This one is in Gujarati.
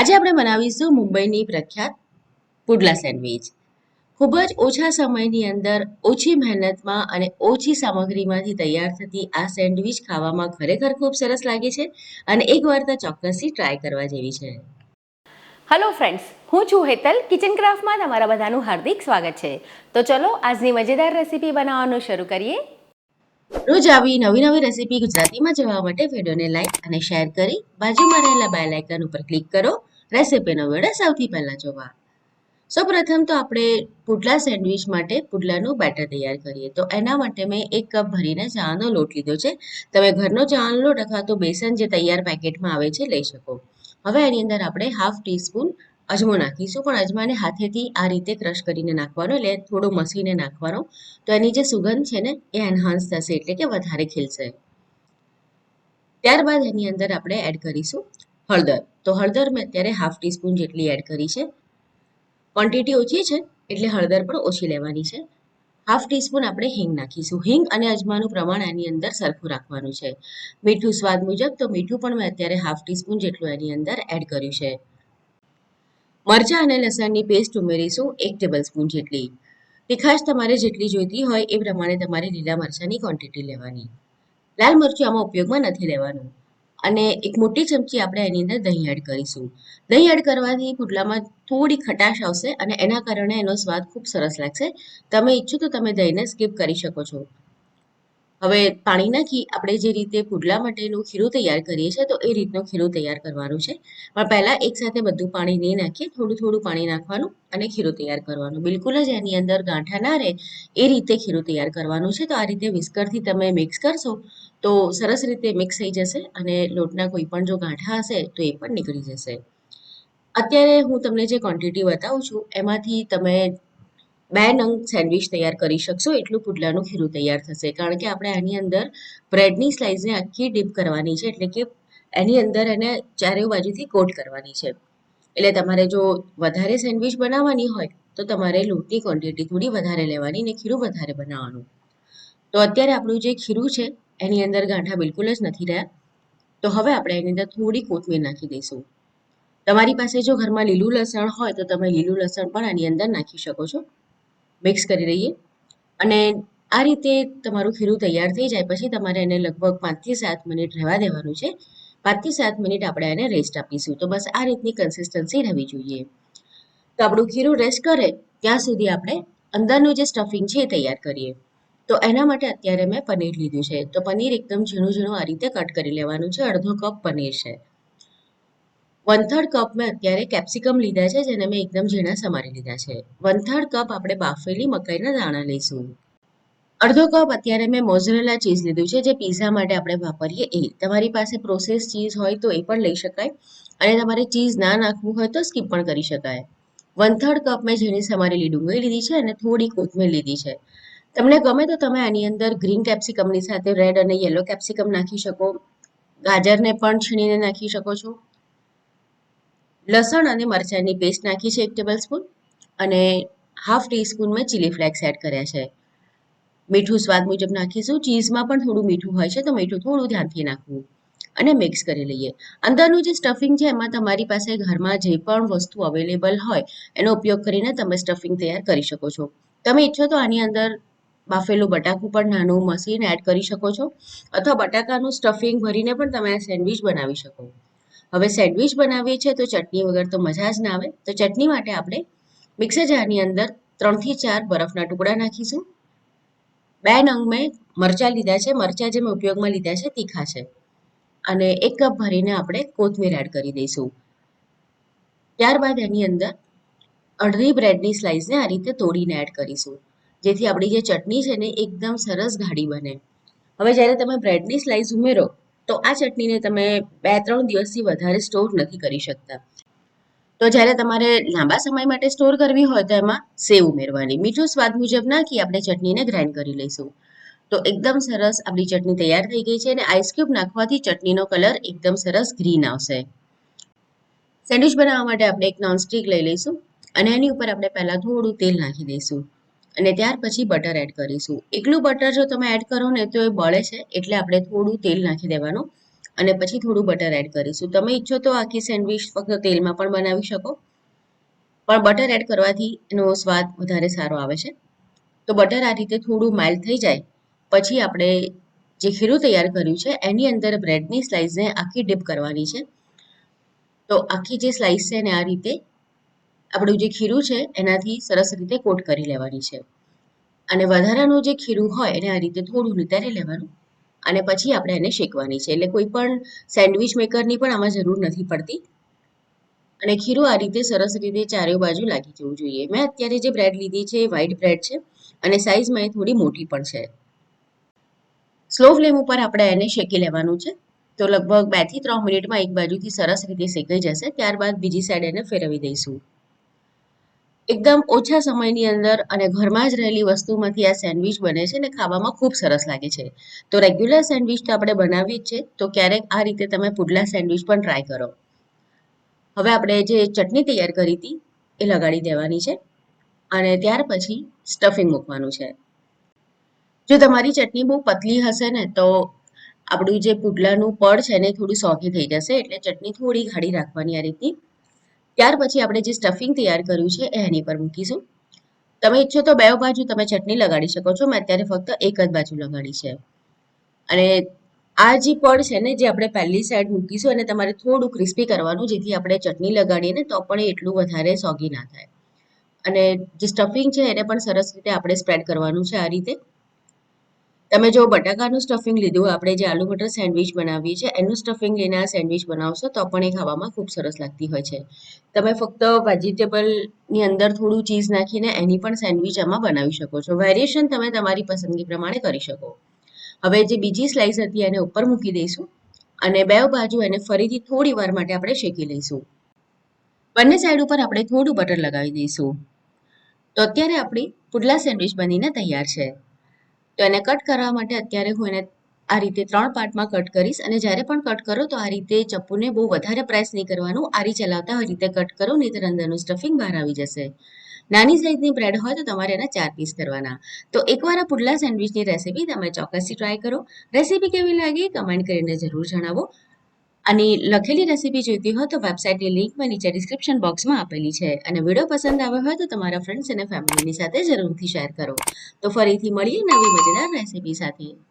આજે આપણે બનાવીશું મુંબઈની પ્રખ્યાત પુડલા સેન્ડવિચ. ખૂબ જ ઓછા સમયની અંદર ઓછી મહેનતમાં અને ઓછી સામગ્રીમાંથી તૈયાર થતી આ સેન્ડવિચ ખાવામાં ખરેખર ખૂબ સરસ લાગે છે અને એકવાર તો ચોક્કસથી ટ્રાય કરવા જેવી છે. હલો ફ્રેન્ડ્સ હું છું હેતલ કિચન ક્રાફ્ટમાં તમારા બધાનું હાર્દિક સ્વાગત છે. તો ચલો આજની મજેદાર રેસીપી બનાવવાનું શરૂ કરીએ. રોજ આવી નવી નવી રેસીપી ગુજરાતીમાં જોવા માટે વિડીયોને લાઈક અને શેર કરી બાજુમાં રહેલા બેલ આઇકન ઉપર ક્લિક કરો. રેસીપીનો વીડિયો સૌથી પહેલાં જોવા. સૌપ્રથમ તો આપણે પુડલા સેન્ડવિચ માટે પુડલાનું બેટર તૈયાર કરીએ. તો એના માટે મેં એક કપ ભરીને ચાનો લોટ લીધો છે. તમે ઘરનો ચાનો લોટ અથવા તો બેસન જે તૈયાર પેકેટમાં આવે છે, લઈ શકો. હવે એની અંદર આપણે હાફ ટીસ્પૂન અજમો નાખીશું. પણ અજમાને હાથેથી આ રીતે ક્રશ કરીને નાખવાનો, એટલે થોડો મસીને નાખવાનો. તો એની જે સુગંધ છે ને, એ એન્હાન્સ થશે, એટલે કે વધારે ખીલશે. ત્યારબાદ એની અંદર આપણે એડ કરીશું હળદર. તો હળદર મેં અત્યારે હાફ ટીસ્પૂન જેટલી એડ કરી છે. ક્વોન્ટિટી ઓછી છે, એટલે હળદર પણ ઓછી લેવાની છે. હાફ ટીસ્પૂન આપણે હિંગ નાખીશું. હિંગ અને અજમાનું પ્રમાણ એની અંદર સરખું રાખવાનું છે. મીઠું સ્વાદ મુજબ તો મીઠું પણ મેં અત્યારે હાફ ટીસ્પૂન જેટલું એની અંદર એડ કર્યું છે. મરચાં અને લસણની પેસ્ટ ઉમેરીશું એક ટેબલ સ્પૂન જેટલી. તીખાશ તમારે જેટલી જોઈતી હોય એ પ્રમાણે તમારે લીલા મરચાંની ક્વોન્ટિટી લેવાની. લાલ મરચું આમાં ઉપયોગમાં નથી લેવાનું. અને એક મોટી ચમચી આપણે એની અંદર દહીં એડ કરીશું. દહીં એડ કરવાથી પુડલામાં થોડી ખટાશ આવશે અને એના કારણે એનો સ્વાદ ખૂબ સરસ લાગશે. તમે ઈચ્છો તો તમે દહીંને સ્કીપ કરી શકો છો. હવે પાણી નાખી આપણે જે રીતે પુડલા માટેનું ખીરું તૈયાર કરીએ છીએ, તો એ રીતનું ખીરું તૈયાર કરવાનું છે. પણ પહેલાં એકસાથે બધું પાણી નહીં નાખીએ, થોડું થોડું પાણી નાખવાનું અને ખીરું તૈયાર કરવાનું. બિલકુલ જ એની અંદર ગાંઠા ના રહે, એ રીતે ખીરું તૈયાર કરવાનું છે. તો આ રીતે વિસ્કરથી તમે મિક્સ કરશો, તો સરસ રીતે મિક્સ થઈ જશે અને લોટના કોઈ પણ જો ગાંઠા હશે, તો એ પણ નીકળી જશે. અત્યારે હું તમને જે ક્વોન્ટિટી બતાવું છું, એમાંથી તમે બે નંગ સેન્ડવિચ તૈયાર કરી શકશો, એટલું પુડલાનું ખીરું તૈયાર થશે. કારણ કે આપણે આની અંદર બ્રેડની સ્લાઇસને આખી ડીપ કરવાની છે, એટલે કે એની અંદર એને ચારે બાજુથી કોટ કરવાની છે. એટલે તમારે જો વધારે સેન્ડવિચ બનાવવાની હોય, તો તમારે લોટની ક્વોન્ટિટી થોડી વધારે લેવાની ને ખીરું વધારે બનાવવાનું. તો અત્યારે આપણું જે ખીરું છે, એની અંદર ગાંઠા બિલકુલ જ નથી રહ્યા. તો હવે આપણે એની અંદર થોડી કોથમીર નાખી દઈશું. તમારી પાસે જો ઘરમાં લીલું લસણ હોય, તો તમે લીલું લસણ પણ આની અંદર નાખી શકો છો. મિક્સ કરી દઈએ. અને આ રીતે તમારું ખીરું તૈયાર થઈ જાય પછી તમારે એને લગભગ પાંચથી સાત મિનિટ રહેવા દેવાનું છે. પાંચથી સાત મિનિટ આપણે એને રેસ્ટ આપીશું. તો બસ આ રીતની કન્સિસ્ટન્સી રહેવી જોઈએ. તો આપણું ખીરું રેસ્ટ કરે ત્યાં સુધી આપણે અંદરનું જે સ્ટફિંગ છે એ તૈયાર કરીએ. તો એના માટે અત્યારે મેં પનીર લીધું છે. તો પનીર એકદમ ઝીણું ઝીણું આ રીતે કટ કરી લેવાનું છે. અડધો કપ પનીર છે. વન થર્ડ કપ મેં અત્યારે કેપ્સિકમ લીધા છે, જેને મેં એકદમ ઝીણા સમારી લીધા છે. વન થર્ડ કપ આપણે બાફેલી મકાઈના દાણા લઈશું. અડધો કપ અત્યારે મેં મોઝરેલા ચીઝ લીધું છે, જે પીઝા માટે આપણે વાપરીએ એ. તમારી પાસે પ્રોસેસ ચીઝ હોય તો એ પણ લઈ શકાય. અને તમારે ચીઝ ના નાખવું હોય તો સ્કીપ પણ કરી શકાય. વન થર્ડ કપ મેં ઝીણી સમારેલી ડુંગળી લીધી છે અને થોડી કોથમીર લીધી છે. તમને ગમે તો તમે આની અંદર ગ્રીન કેપ્સિકમની સાથે રેડ અને યલો કેપ્સિકમ નાખી શકો. ગાજરને પણ છીણીને નાખી શકો છો. લસણ અને મરચાંની પેસ્ટ નાખી છે એક ટેબલ સ્પૂન અને હાફ ટીસ્પૂન મેં ચીલી ફ્લેક્સ એડ કર્યા છે. મીઠું સ્વાદ મુજબ નાખીશું. ચીઝમાં પણ થોડું મીઠું હોય છે તો મીઠું થોડું ધ્યાનથી નાખવું અને મિક્સ કરી લઈએ. અંદરનું જે સ્ટફિંગ છે એમાં તમારી પાસે ઘરમાં જે પણ વસ્તુ અવેલેબલ હોય એનો ઉપયોગ કરીને તમે સ્ટફિંગ તૈયાર કરી શકો છો. તમે ઈચ્છો તો આની અંદર બાફેલું બટાકું પણ નાનું મસીન એડ કરી શકો છો. અથવા બટાકાનું સ્ટફિંગ ભરીને પણ તમે આ સેન્ડવિચ બનાવી શકો. હવે સેન્ડવિચ બનાવીએ છીએ તો ચટણી વગર તો મજા જ ના આવે. તો ચટણી માટે આપણે મિક્સર જારની અંદર ત્રણથી ચાર બરફના ટુકડા નાખીશું. બે નંગ મેં મરચાં લીધા છે. મરચાં જે મેં ઉપયોગમાં લીધા છે તીખા છે. અને એક કપ ભરીને આપણે કોથમીર એડ કરી દઈશું. ત્યારબાદ એની અંદર અડધી બ્રેડની સ્લાઇસને આ રીતે તોડીને એડ કરીશું. જેથી આપણી જે ચટણી છે ને એકદમ સરસ ગાઢી બને. હવે જ્યારે તમે બ્રેડની સ્લાઇસ ઉમેરો તો આ ચટણીને તમે બે ત્રણ દિવસથી વધારે સ્ટોર નથી કરી શકતા. તો જ્યારે તમારે લાંબા સમય માટે સ્ટોર કરવી હોય તો એમાં સેવ ઉમેરવાની. મીઠું સ્વાદ મુજબ નાખી આપણે ચટણીને ગ્રાઇન્ડ કરી લઈશું. તો એકદમ સરસ આપણી ચટણી તૈયાર થઈ ગઈ છે અને આઈસ ક્યુબ નાખવાથી ચટણીનો કલર એકદમ સરસ ગ્રીન આવશે. સેન્ડવિચ બનાવવા માટે આપણે એક નોનસ્ટિક લઈ લઈશું અને એની ઉપર આપણે પહેલાં થોડું તેલ નાખી દઈશું. અને ત્યાર પછી બટર એડ કરીશું. એકલું બટર જો તમે એડ કરો ને તો એ બળે છે, એટલે આપણે થોડું તેલ નાખી દેવાનું અને પછી થોડું બટર એડ કરીશું. તમે ઈચ્છો તો આખી સેન્ડવિચ ફક્ત તેલમાં પણ બનાવી શકો, પણ બટર એડ કરવાથી એનો સ્વાદ વધારે સારો આવે છે. તો બટર આ રીતે થોડું માઇલ્ડ થઈ જાય, પછી આપણે જે ખીરું તૈયાર કર્યું છે, એની અંદર બ્રેડની સ્લાઇસને આખી ડીપ કરવાની છે. તો આખી જે સ્લાઇસ છે એને આ રીતે આપણું જે ખીરું છે, એનાથી સરસ રીતે કોટ કરી લેવાની છે. અને વધારાનું જે ખીરું હોય, એને આ રીતે થોડું નિતારી લેવાનું અને પછી આપણે એને શેકવાની છે. એટલે કોઈ પણ સેન્ડવિચ મેકરની પણ આમાં જરૂર નથી પડતી. અને ખીરું આ રીતે સરસ રીતે ચારે બાજુ લાગી જવું જોઈએ. મેં અત્યારે જે બ્રેડ લીધી છે, એ વ્હાઈટ બ્રેડ છે અને સાઇઝમાં એ થોડી મોટી પણ છે. સ્લો ફ્લેમ ઉપર આપણે એને શેકી લેવાનું છે. તો લગભગ બેથી ત્રણ મિનિટમાં એક બાજુથી સરસ રીતે શેકાઈ જશે. ત્યારબાદ બીજી સાઈડ એને ફેરવી દઈશું. એકદમ ઓછા સમયની અંદર અને ઘરમાં જ રહેલી વસ્તુમાંથી આ સેન્ડવિચ બને છે અને ખાવામાં ખૂબ સરસ લાગે છે. તો રેગ્યુલર સેન્ડવિચ તો આપણે બનાવી જ છે, તો ક્યારેક આ રીતે તમે પુડલા સેન્ડવિચ પણ ટ્રાય કરો. હવે આપણે જે ચટણી તૈયાર કરી હતી, એ લગાડી દેવાની છે અને ત્યાર પછી સ્ટફિંગ મૂકવાનું છે. જો તમારી ચટણી બહુ પતલી હશે ને, તો આપણું જે પુડલાનું પડ છે ને થોડું સોગી થઈ જશે, એટલે ચટણી થોડી ઘાડી રાખવાની આ રીતની. ત્યાર પછી આપણે જે સ્ટફિંગ તૈયાર કર્યું છે એની પર મૂકીશું. તમે ઈચ્છો તો બે બાજુ તમે ચટણી લગાડી શકો છો, મેં અત્યારે ફક્ત એક જ બાજુ લગાડી છે. અને આ જે પડ છે ને, જે આપણે પહેલી સાઈડ મૂકીશું અને તમારે થોડું ક્રિસ્પી કરવાનું, જેથી આપણે ચટણી લગાડીએ ને, તો પણ એટલું વધારે સોગી ના થાય. અને જે સ્ટફિંગ છે, એને પણ સરસ રીતે આપણે સ્પ્રેડ કરવાનું છે આ રીતે. તમે જો બટાકાનું સ્ટફિંગ લીધું આપણે જે આલુ મટર સેન્ડવિચ બનાવીએ છીએ, એનું સ્ટફિંગ લઈને આ સેન્ડવિચ બનાવશો, તો પણ એ ખાવામાં ખૂબ સરસ લાગતી હોય છે. તમે ફક્ત વેજીટેબલની અંદર થોડું ચીઝ નાખીને એની પણ સેન્ડવિચ આમાં બનાવી શકો છો. વેરિએશન તમે તમારી પસંદગી પ્રમાણે કરી શકો. હવે જે બીજી સ્લાઇસ હતી, એને ઉપર મૂકી દઈશું અને બે બાજુ એને ફરીથી થોડી વાર માટે આપણે શેકી લઈશું. બંને સાઈડ ઉપર આપણે થોડું બટર લગાવી દઈશું. તો અત્યારે આપણી પુડલા સેન્ડવિચ બનીને તૈયાર છે. તો એને કટ કરવા માટે અત્યારે હું એને આ રીતે ત્રણ પાર્ટમાં કટ કરીશ અને જ્યારે પણ કટ કરો તો આ રીતે ચપ્પુને બહુ વધારે પ્રેસ નહીં કરવાનું, આરી ચલાવતા આ રીતે કટ કરો, નહીંતર અંદરનું સ્ટફિંગ બહાર આવી જશે. નાની સાઇઝની બ્રેડ હોય તો તમારે એના ચાર પીસ કરવાના. તો એકવાર આ પુડલા સેન્ડવિચની રેસીપી તમે ચોક્કસથી ટ્રાય કરો. રેસીપી કેવી લાગી? કમેન્ટ કરીને જરૂર જણાવો. અને લખેલી રેસીપી જોઈતી હોય તો વેબસાઇટની લિંક મેં નીચે ડિસ્ક્રિપ્શન બોક્સમાં આપેલી છે. અને વીડિયો પસંદ આવ્યો હોય તો તમારા ફ્રેન્ડ્સ અને ફેમિલીની સાથે જરૂરથી શેર કરો. તો ફરીથી મળીએ નવી મજેદાર રેસીપી સાથે.